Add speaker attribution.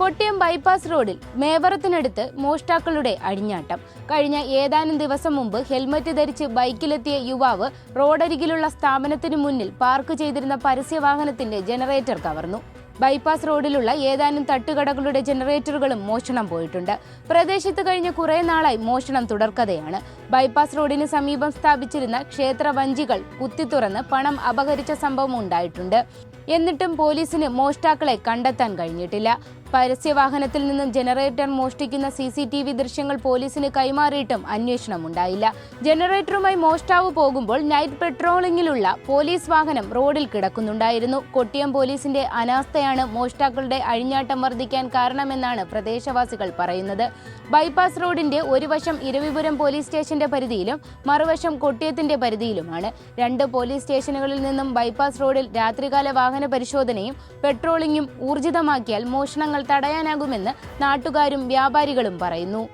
Speaker 1: Kottiyam bypass റോഡിൽ മേവറത്തിനടുത്ത് മോഷ്ടാക്കളുടെ അഴിഞ്ഞാട്ടം കഴിഞ്ഞ ഏതാനും ദിവസം മുമ്പ് ഹെൽമറ്റ് ധരിച്ച് ബൈക്കിലെത്തിയ യുവാവ് റോഡരികിലുള്ള സ്ഥാപനത്തിന് മുന്നിൽ പാർക്ക് ചെയ്തിരുന്ന പരസ്യവാഹനത്തിന്റെ ജനറേറ്റർ കവർന്നു. ബൈപ്പാസ് റോഡിലുള്ള ഏതാനും തട്ടുകടകളുടെ ജനറേറ്ററുകളും മോഷണം പോയിട്ടുണ്ട്. പ്രദേശത്ത് കഴിഞ്ഞ കുറേ നാളായി മോഷണം തുടർക്കഥയാണ്. ബൈപ്പാസ് റോഡിന് സമീപം സ്ഥാപിച്ചിരുന്ന ക്ഷേത്ര വഞ്ചികൾ കുത്തിത്തുറന്ന് പണം അപഹരിച്ച സംഭവം ഉണ്ടായിട്ടുണ്ട്. എന്നിട്ടും പോലീസിന് മോഷ്ടാക്കളെ കണ്ടെത്താൻ കഴിഞ്ഞിട്ടില്ല. പരസ്യവാഹനത്തിൽ നിന്നും ജനറേറ്റർ മോഷ്ടിക്കുന്ന സി സി ടി വി ദൃശ്യങ്ങൾ പോലീസിന് കൈമാറിയിട്ടും അന്വേഷണം ഉണ്ടായില്ല ജനറേറ്ററുമായി മോഷ്ടാവ് പോകുമ്പോൾ നൈറ്റ് പെട്രോളിംഗിലുള്ള പോലീസ് വാഹനം റോഡിൽ കിടക്കുന്നുണ്ടായിരുന്നു. കൊട്ടിയം പോലീസിന്റെ അനാസ്ഥയാണ് മോഷ്ടാക്കളുടെ അഴിഞ്ഞാട്ടം വർദ്ധിക്കാൻ കാരണമെന്നാണ് പ്രദേശവാസികൾ പറയുന്നത്. ബൈപ്പാസ് റോഡിന്റെ ഒരു വശം ഇരവിപുരം പോലീസ് സ്റ്റേഷന്റെ പരിധിയിലും മറുവശം കൊട്ടിയത്തിന്റെ പരിധിയിലുമാണ്. രണ്ട് പോലീസ് സ്റ്റേഷനുകളിൽ നിന്നും ബൈപ്പാസ് റോഡിൽ രാത്രികാല വാഹന പരിശോധനയും പെട്രോളിംഗും ഊർജിതമാക്കിയാൽ മോഷണങ്ങൾ തടയാനാകുമെന്ന് നാട്ടുകാരും വ്യാപാരികളും പറയുന്നു